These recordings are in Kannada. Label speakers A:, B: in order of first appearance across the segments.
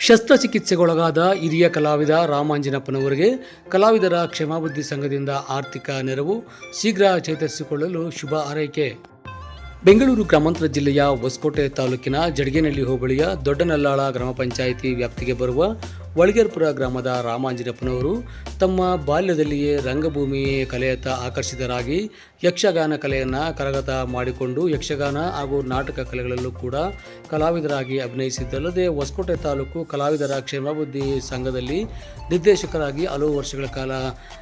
A: ಶಸ್ತ್ರಚಿಕಿತ್ಸೆಗೊಳಗಾದ ಹಿರಿಯ ಕಲಾವಿದ ರಾಮಾಂಜನಪ್ಪನವರಿಗೆ ಕಲಾವಿದರ ಕ್ಷಮಾಬುದ್ಧಿ ಸಂಘದಿಂದ ಆರ್ಥಿಕ ನೆರವು ಶೀಘ್ರ ಚೇತರಿಸಿಕೊಳ್ಳಲು ಶುಭ ಆರೈಕೆ ಬೆಂಗಳೂರು ಗ್ರಾಮಾಂತರ ಜಿಲ್ಲೆಯ ಹೊಸಕೋಟೆ ತಾಲೂಕಿನ ಜಡಗೇನಹಳ್ಳಿ ಹೋಬಳಿಯ ದೊಡ್ಡನಲ್ಲಾಳ ಗ್ರಾಮ ಪಂಚಾಯಿತಿ ವ್ಯಾಪ್ತಿಗೆ ಬರುವ ಒಳಗೇರ್ಪುರ ಗ್ರಾಮದ ರಾಮಾಂಜನಪ್ಪನವರು ತಮ್ಮ ಬಾಲ್ಯದಲ್ಲಿಯೇ ರಂಗಭೂಮಿ ಕಲೆಯತ್ತ ಆಕರ್ಷಿತರಾಗಿ ಯಕ್ಷಗಾನ ಕಲೆಯನ್ನು ಕರಗತ ಮಾಡಿಕೊಂಡು ಯಕ್ಷಗಾನ ಹಾಗೂ ನಾಟಕ ಕಲೆಗಳಲ್ಲೂ ಕೂಡ ಕಲಾವಿದರಾಗಿ ಅಭಿನಯಿಸಿದ್ದಲ್ಲದೆ ಹೊಸಕೋಟೆ ತಾಲೂಕು ಕಲಾವಿದರ ಕ್ಷೇಮಾಭಿವೃದ್ಧಿ ಸಂಘದಲ್ಲಿ ನಿರ್ದೇಶಕರಾಗಿ ಹಲವು ವರ್ಷಗಳ ಕಾಲ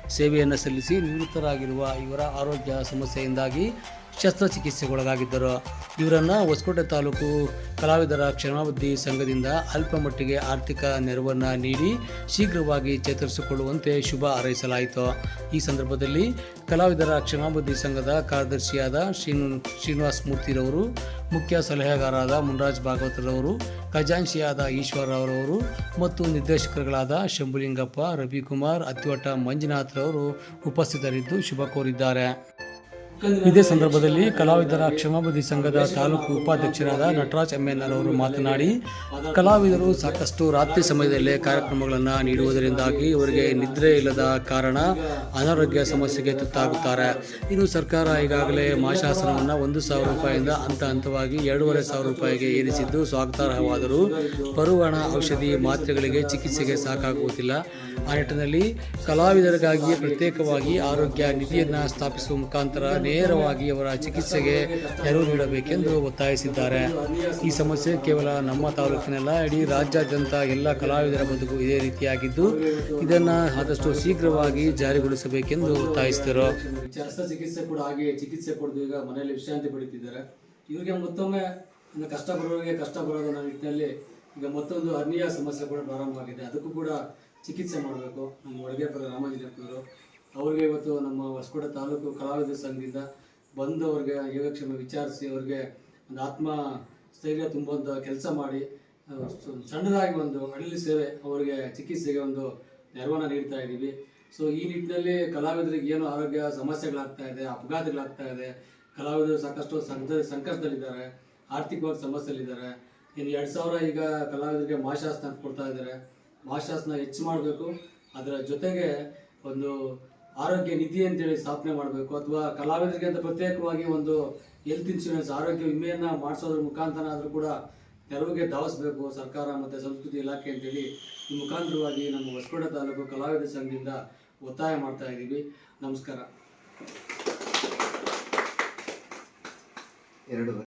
A: ಸೇವೆಯನ್ನು ಸಲ್ಲಿಸಿ ನಿವೃತ್ತರಾಗಿರುವ ಇವರ ಆರೋಗ್ಯ ಸಮಸ್ಯೆಯಿಂದಾಗಿ ಶಸ್ತ್ರಚಿಕಿತ್ಸೆಗೊಳಗಾಗಿದ್ದರು. ಇವರನ್ನು ಹೊಸಕೋಟೆ ತಾಲೂಕು ಕಲಾವಿದರ ಕ್ಷೇಮಾಭಿವೃದ್ಧಿ ಸಂಘದಿಂದ ಅಲ್ಪ ಮಟ್ಟಿಗೆ ಆರ್ಥಿಕ ನೆರವನ್ನು ನೀಡಿ ಶೀಘ್ರವಾಗಿ ಚೇತರಿಸಿಕೊಳ್ಳುವಂತೆ ಶುಭ ಹಾರೈಸಲಾಯಿತು. ಈ ಸಂದರ್ಭದಲ್ಲಿ ಕಲಾವಿದರ ಕ್ಷಣಾಬುದ್ಧಿ ಸಂಘದ ಕಾರ್ಯದರ್ಶಿಯಾದ ಶ್ರೀನು, ಶ್ರೀನಿವಾಸ ಮೂರ್ತಿರವರು, ಮುಖ್ಯ ಸಲಹೆಗಾರರಾದ ಮುನ್ರಾಜ್ ಭಾಗವತರವರು ಈಶ್ವರ್ ಈಶ್ವರರವರು ಮತ್ತು ನಿರ್ದೇಶಕರುಗಳಾದ ಶಂಭುಲಿಂಗಪ್ಪ, ರವಿಕುಮಾರ್, ಅತ್ತಿವಟ್ಟ ಮಂಜುನಾಥ್ರವರು ಉಪಸ್ಥಿತರಿದ್ದು ಶುಭ ಕೋರಿದ್ದಾರೆ. ಇದೇ ಸಂದರ್ಭದಲ್ಲಿ ಕಲಾವಿದರ ಕ್ಷಮಾಬುದ್ಧಿ ಸಂಘದ ತಾಲೂಕು ಉಪಾಧ್ಯಕ್ಷರಾದ ನಟರಾಜ್ ಎಮ್ಮೆನ್ನರ್ ಅವರು ಮಾತನಾಡಿ, ಕಲಾವಿದರು ಸಾಕಷ್ಟು ರಾತ್ರಿ ಸಮಯದಲ್ಲೇ ಕಾರ್ಯಕ್ರಮಗಳನ್ನು ನೀಡುವುದರಿಂದಾಗಿ ಇವರಿಗೆ ನಿದ್ರೆ ಇಲ್ಲದ ಕಾರಣ ಅನಾರೋಗ್ಯ ಸಮಸ್ಯೆಗೆ ತುತ್ತಾಗುತ್ತಾರೆ. ಇನ್ನು ಸರ್ಕಾರ ಈಗಾಗಲೇ ಮಾಶಾಸನವನ್ನು ಒಂದು ಸಾವಿರ ರೂಪಾಯಿಯಿಂದ ಹಂತ ಹಂತವಾಗಿ ಎರಡೂವರೆ ಸಾವಿರ ರೂಪಾಯಿಗೆ ಏರಿಸಿದ್ದು, ಸ್ವಾಗತಾರ್ಹವಾದರೂ ಪರುವಣ ಔಷಧಿ ಮಾತ್ರೆಗಳಿಗೆ ಚಿಕಿತ್ಸೆಗೆ ಸಾಕಾಗುವುದಿಲ್ಲ. ಆ ನಿಟ್ಟಿನಲ್ಲಿ ಕಲಾವಿದರಿಗಾಗಿ ಪ್ರತ್ಯೇಕವಾಗಿ ಆರೋಗ್ಯ ನಿಧಿಯನ್ನು ಸ್ಥಾಪಿಸುವ ಮುಖಾಂತರ ನೇರವಾಗಿ ಅವರ ಚಿಕಿತ್ಸೆಗೆ ನೆರವು ನೀಡಬೇಕೆಂದು ಒತ್ತಾಯಿಸಿದ್ದಾರೆ. ಈ ಸಮಸ್ಯೆ ಕೇವಲ ನಮ್ಮ ತಾಲೂಕಿನಲ್ಲ, ಇಡೀ ರಾಜ್ಯಾದ್ಯಂತ ಎಲ್ಲ ಕಲಾವಿದರ ಬದುಕು ಇದೇ ರೀತಿಯಾಗಿದ್ದು, ಇದನ್ನು ಆದಷ್ಟು ಶೀಘ್ರವಾಗಿ ಜಾರಿಗೊಳಿಸಬೇಕೆಂದು ಒತ್ತಾಯಿಸಿದರು. ಚಿಕಿತ್ಸೆ ಕೂಡ ಹಾಗೆ ಚಿಕಿತ್ಸೆ ಪಡೆದು ಈಗ ಮನೆಯಲ್ಲಿ ವಿಶ್ರಾಂತಿ ಪಡಿತಿದ್ದಾರೆ ಇವರಿಗೆ ಮತ್ತೊಮ್ಮೆ ಕಷ್ಟ ಬರೋರಿಗೆ ಕಷ್ಟ ಬರೋದನ್ನ ನಿಟ್ಟಿನಲ್ಲಿ ಈಗ ಮತ್ತೊಂದು ಹರ್ನಿಯ ಸಮಸ್ಯೆ ಕೂಡ ಪ್ರಾರಂಭವಾಗಿದೆ. ಅದಕ್ಕೂ ಕೂಡ ಚಿಕಿತ್ಸೆ ಮಾಡಬೇಕು. ನಮ್ಮ ಒಳಗೇಪುರ ರಾಮಾಂಜನಪ್ಪನವರು ಅವ್ರಿಗೆ ಇವತ್ತು ನಮ್ಮ ಹೊಸಕೋಟೆ ತಾಲೂಕು ಕಲಾವಿದರ ಸಂಘದಿಂದ ಬಂದು ಅವ್ರಿಗೆ ಯೋಗಕ್ಷೇಮ ವಿಚಾರಿಸಿ ಅವ್ರಿಗೆ ಒಂದು ಆತ್ಮ ಸ್ಥೈರ್ಯ ತುಂಬುವಂಥ ಕೆಲಸ ಮಾಡಿ ಸಣ್ಣದಾಗಿ ಒಂದು ಅಡಲಿ ಸೇವೆ ಅವರಿಗೆ ಚಿಕಿತ್ಸೆಗೆ ಒಂದು ನೆರವನ್ನು ನೀಡ್ತಾ ಇದ್ದೀವಿ. ಸೊ ಈ ನಿಟ್ಟಿನಲ್ಲಿ ಕಲಾವಿದರಿಗೆ ಏನು ಆರೋಗ್ಯ ಸಮಸ್ಯೆಗಳಾಗ್ತಾ ಇದೆ, ಅಪಘಾತಗಳಾಗ್ತಾ ಇದೆ, ಕಲಾವಿದರು ಸಾಕಷ್ಟು ಸಂಕ ಸಂಕಷ್ಟದಲ್ಲಿದ್ದಾರೆ, ಆರ್ಥಿಕವಾಗಿ ಸಮಸ್ಯೆಯಲ್ಲಿದ್ದಾರೆ. ಇನ್ನು ಎರಡು ಸಾವಿರ ಈಗ ಕಲಾವಿದರಿಗೆ ಅಂತ ಕೊಡ್ತಾ ಇದ್ದಾರೆ. ಮಾಶಾಸನ ಹೆಚ್ಚು ಮಾಡಬೇಕು. ಅದರ ಜೊತೆಗೆ ಒಂದು ಆರೋಗ್ಯ ನಿಧಿ ಅಂತೇಳಿ ಸ್ಥಾಪನೆ ಮಾಡಬೇಕು. ಅಥವಾ ಕಲಾವಿದರಿಗೆ ಅಂತ ಪ್ರತ್ಯೇಕವಾಗಿ ಒಂದು ಹೆಲ್ತ್ ಇನ್ಶೂರೆನ್ಸ್ ಆರೋಗ್ಯ ವಿಮೆಯನ್ನು ಮಾಡಿಸೋದ್ರ ಮುಖಾಂತರ ಆದರೂ ಕೂಡ ನೆರವಿಗೆ ಧಾವಿಸಬೇಕು ಸರ್ಕಾರ ಮತ್ತು ಸಂಸ್ಕೃತಿ ಇಲಾಖೆ ಅಂತೇಳಿ. ಈ ಮುಖಾಂತರವಾಗಿ ನಮ್ಮ ಹೊಸಕೋಟೆ ತಾಲೂಕು ಕಲಾವಿದ ಸಂಘದಿಂದ ಒತ್ತಾಯ ಮಾಡ್ತಾ ಇದ್ದೀವಿ. ನಮಸ್ಕಾರ.
B: ಎರಡು